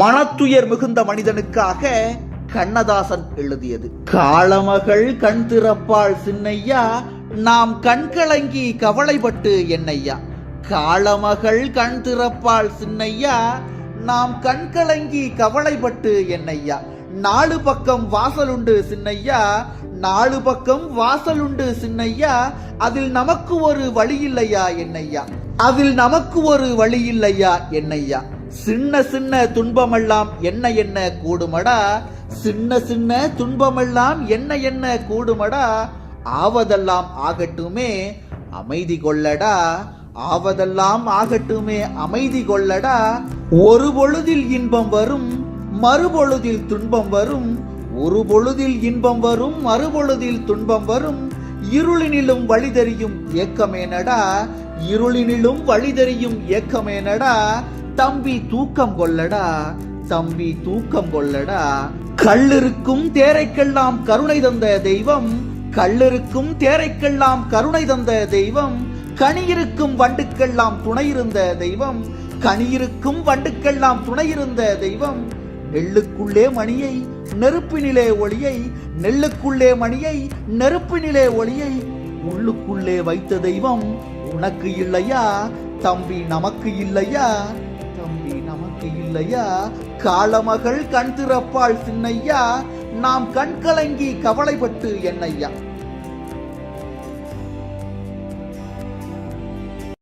மனத்துயர் மிகுந்த மனிதனுக்காக கண்ணதாசன் எழுதியது. காளமகள் கண் திறப்பாள் சின்னையா நாம் கண் கலங்கி கவலைப்பட்டு என்னையா? காளமகள் கண் திறப்பாள் சின்னையா நாம் கண் கலங்கி கவலைப்பட்டு என்னையா? நாலு பக்கம் வாசலுண்டு சின்னையா நாலு பக்கம் வாசலுண்டு சின்னையா அதில் நமக்கு ஒரு வழி இல்லையா என்னையா? அதில் நமக்கு ஒரு வழி இல்லையா என்னையா? சின்ன சின்ன துன்பமெல்லாம் என்ன என்ன கூடுமடா? சின்ன சின்ன துன்பமெல்லாம் என்ன என்ன கூடுமடா? ஆவதெல்லாம் ஆகட்டுமே அமைதி கொள்ளடா. ஆவதெல்லாம் ஆகட்டுமே அமைதி கொள்ளடா. ஒரு பொழுதில் இன்பம் வரும் மறுபொழுதில் துன்பம் வரும். ஒரு பொழுதில் இன்பம் வரும் மறுபொழுதில் துன்பம் வரும். இருளினிலும் வழி தெரியும் ஏக்கமேனடா இருளினிலும் வழி தெரியும் ஏக்கமேனடா தம்பி தூக்கம் கொள்ளடா தம்பி தூக்கம் கொள்ளடா. கல்லிருக்கும் தேரைக்கெல்லாம் கருணை தந்த தெய்வம் கல்லிருக்கும் தேரைக்கெல்லாம் கருணை தந்த தெய்வம் கனியிருக்கும் வண்டுக்கெல்லாம் துணையிருந்த தெய்வம் கனியிருக்கும் வண்டுக்கெல்லாம் துணையிருந்த தெய்வம் நெல்லுக்குள்ளே மணியை நெருப்பினிலே ஒளியை நெல்லுக்குள்ளே மணியை நெருப்பினிலே ஒளியை உள்ளுக்குள்ளே வைத்த தெய்வம் உனக்கு இல்லையா தம்பி நமக்கு இல்லையா நமக்கு இல்லையா? காளமகள் கண் திறப்பாள் சின்னையா நாம் கண்கலங்கி கவலைப்பட்டு என்னையா?